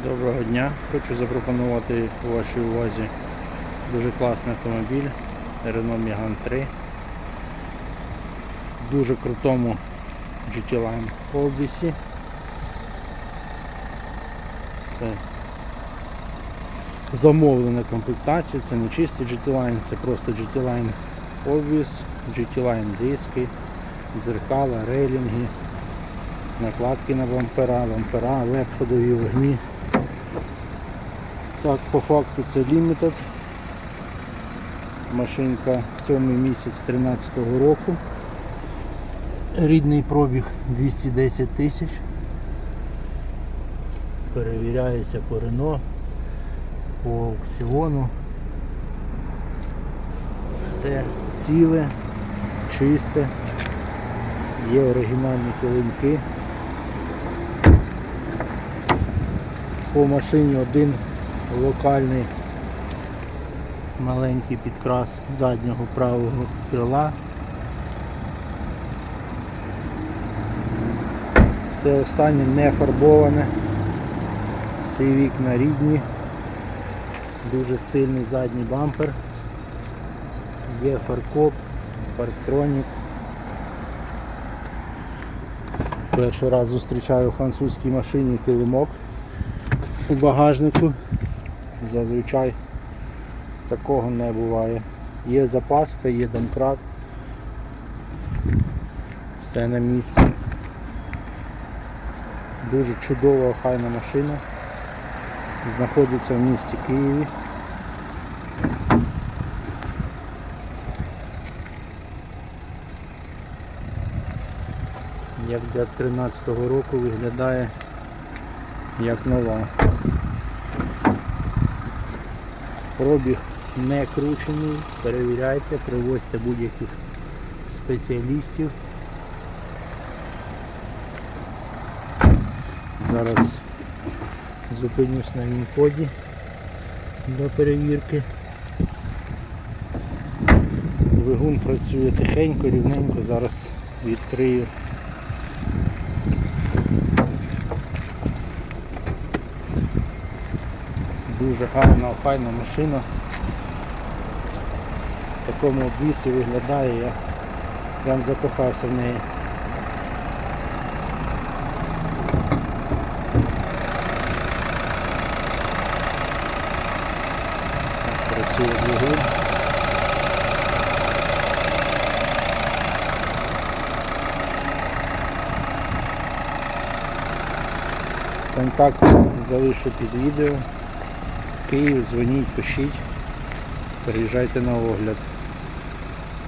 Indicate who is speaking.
Speaker 1: Доброго дня. Хочу запропонувати вашій увазі дуже класний автомобіль Renault Megane 3. В дуже крутому GT Line обвісі. Це замовлена комплектація, це не чистий GT Line, це просто GT Line обвіс, GT Line диски, дзеркала, рейлінги, накладки на бампера, бампера, ходові вогні. Так, по факту це Limited. Машинка 7 місяць 13 року. Рідний пробіг 210 тисяч. Перевіряється по Рено, по аукціону. Все ціле, чисте. Є оригінальні килимки. По машині один локальний маленький підкрас заднього правого крила. Все останнє не фарбоване. Всі вікна рідні. Дуже стильний задній бампер. Є фаркоп, парктронік. Перший раз зустрічаю французькій машині килимок у багажнику. Зазвичай такого не буває. Є запаска, є домкрат. Все на місці. Дуже чудова охайна машина. Знаходиться в місті Києві. Як для 13-го року виглядає як нова. Пробіг не кручений, перевіряйте, привозьте будь-яких спеціалістів. Зараз зупинюсь на вінкоді для перевірки. Двигун працює тихенько, рівненько, зараз відкрию. Дуже гарна, охайна машина. В такому обвісі виглядає, я прям закохався в неї. Працює двигун. Контакт залишу під відео. Київ, дзвоніть, пишіть, приїжджайте на огляд.